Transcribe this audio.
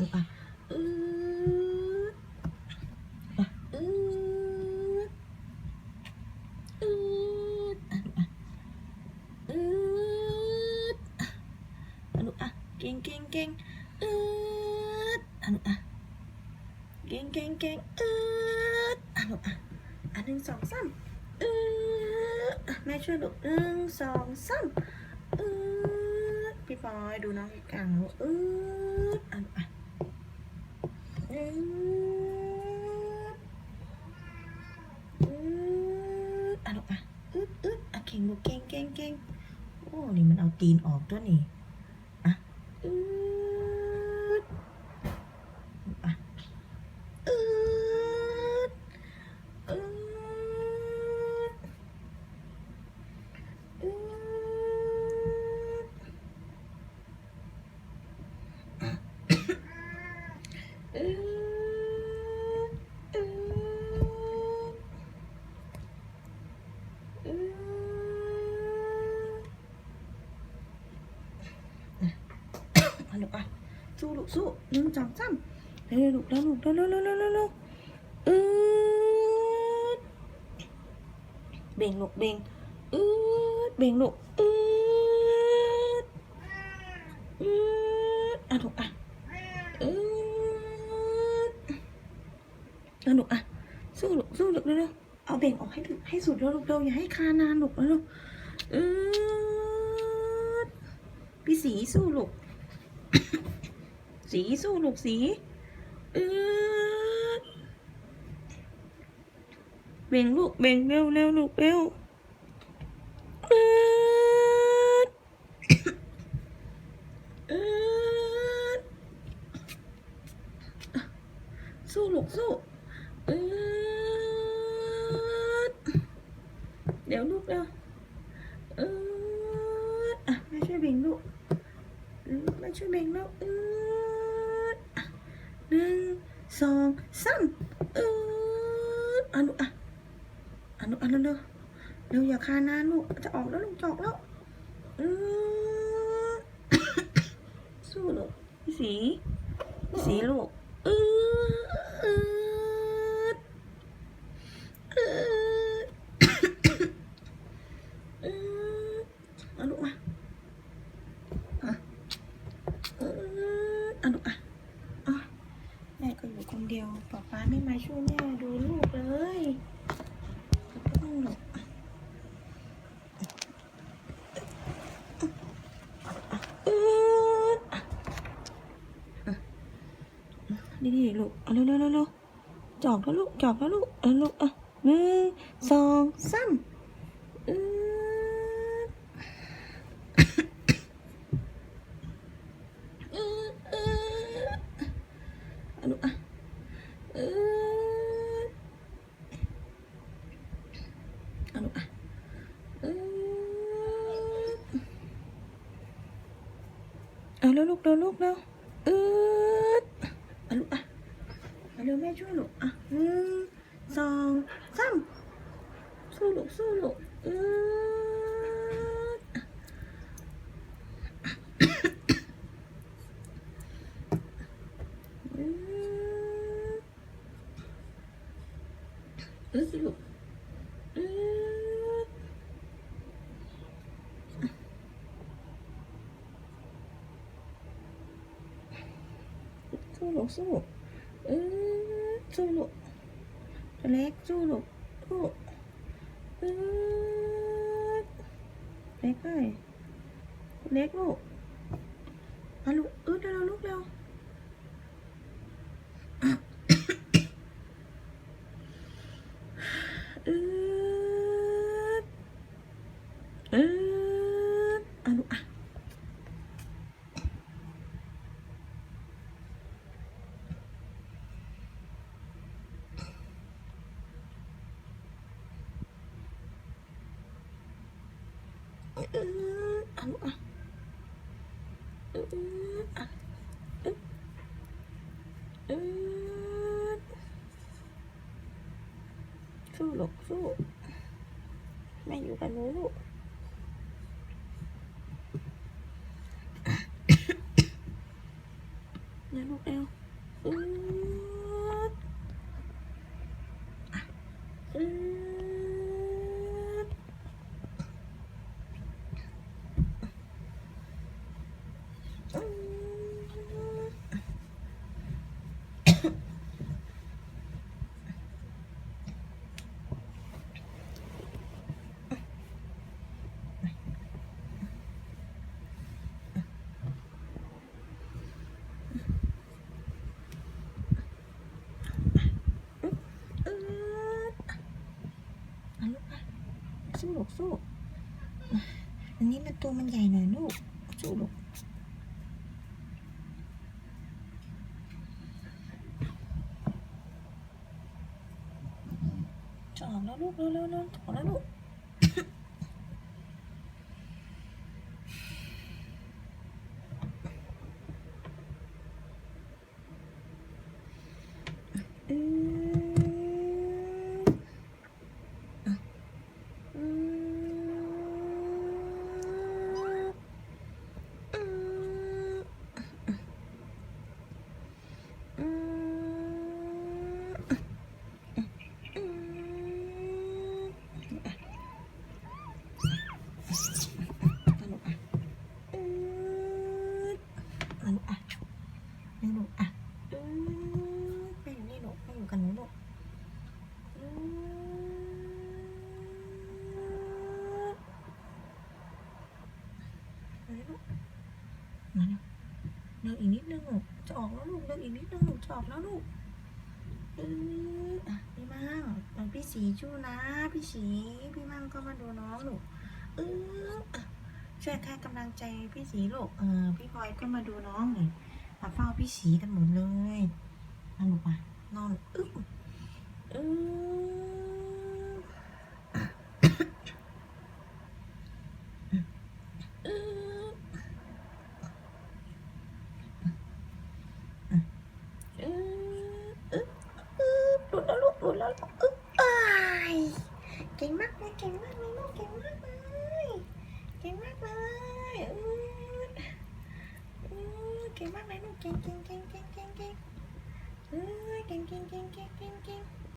ลูกอะอืดอะอืดอืดอะลูอะอืดอะลูอะเก่งเก่งเก่งอืดอะลูอะเก่งเก่งเก่งอืดอะลูอะอะหนึ่งสองสามอืดอะแม่ช่วยลูหนึ่งสองสามอืดพี่ปอยดูน้องอีกครั้งลูกอืดอะลูกอะ อืดอืดอะลูกอะอึดอึดอะเก่งลูกเก่งเก่งเก่งโอ้นี่มันเอา ตีนออกตัวนี้อะอืดอะอึดอึดอึด อืดอืดอืด อะลูกอะสู้ลูกสู้หนึ่งสองสามเร็วลูกเร็วลูกเร็วเร็วเร็วเร็วอืดเบ่งลูกเบ่งอืดเบ่งลูกอืดอืดอะลูกอะเออเอาลูกอะสู้ลูกสู้ลูกเร็วๆเอาเบ่งออกให้ถึงให้สุดแล้วลูกเร็วอย่าให้คานานลูกเร็วๆเออพี่สีสู้ลูก สีสู้ลูกสีเออเบ่งลูกเบ่งเร็วเร็วลูกเร็วเออเออสู้ลูกสู้เออเดี๋ยวลูกเร็วเอออะแม่ช่วยเบ่งลูก อนช่วยแบ่งลูกเอออะหนึ่งสองสามเอออะลูกอะอะลูกอะเร็วเร็วเร็วอย่าคานานลูกจะออกแล้วลูกจะออกแล้วเออสู้ลูกสีสีลูกอืดอืดอืดอืดเอาลูกมาอะอืดเอาลูกอะอะแม่ก็อยู่คนเดียวป๊าป๊าไม่มาช่วยแม่ดูลูกเลยต้องหลบอืดอะ นี่นี่ลูก เอาเร็วเร็วเร็วเร็วจอกแล้วลูกจอกแล้วลูกเอาลูกอะหนึ่งสองสามอืดอืดอืดเอาลูกอะอืดเอาลูกอะอืดเอาเร็วลูกเร็วลูกเร็วอืด เอาลูกอะเอาเร็วแม่ช่วยลูกอะหนึ่งสองสามสู้ลูกสู้ลูกเออเออเออสิลูกเออสู้ลูกสู้ เออสู้ลูกตัวเล็กสู้ลูกสู้เออเล็กเลยเล็กลูกมาลูกเออเดี๋ยวเราลูกเร็วเออเออเอาลูกอะ เอออาลูกอะเอออะเออสู้หลกสู้แม่อยู่กันูลูกเดี๋ยลูกเร็วอืดอะอืดอืด อืดอะลูกอะสู้ ลูกสู้อันนี้มันตัวมันใหญ่หน่อยลูกสู้ลูกจะออกแล้วลูกเร็วเร็วเร็วจะออกแล้วลูกอืดอะอืดอืดอืด อืมอะอืดอะลูกอะนี่ลูกอะอืดไปอยู่นี่ลูกไปอยู่กับหนูลูกอืดมาเลยลูกมาเร็วเร็วอีกนิดนึงลูกจะ ออกแล้วลูกเร็วอีกนิดนึงลูกจะออกแล้วลูกอืออะพี่มั่งเดี๋ยวพี่สีชู้นะ พี่สีพี่มั่งก็มาดูน้องลูกเออช่วยให้กำลังใจพี่สีลูกเออพี่พลอยก็มาดูน้องเลยมาเฝ้าพี่สีกันหมดเลยมาลูกมานอนอึ๊บเออเออเออเออ อึ๊บหลุดแล้วลูกหลุดแล้วลูกอึ๊บอ้าย เก่งมากเลยเก่งมากเลยลูกเก่งมากเลยเก่งมากเลยอืดอืเก่งมากเลยลูกเก่งเก่งเก่งเก่งเก่งเก่งเอ้ยเก่งเก่งเก่งเก่งเก่งเก่ง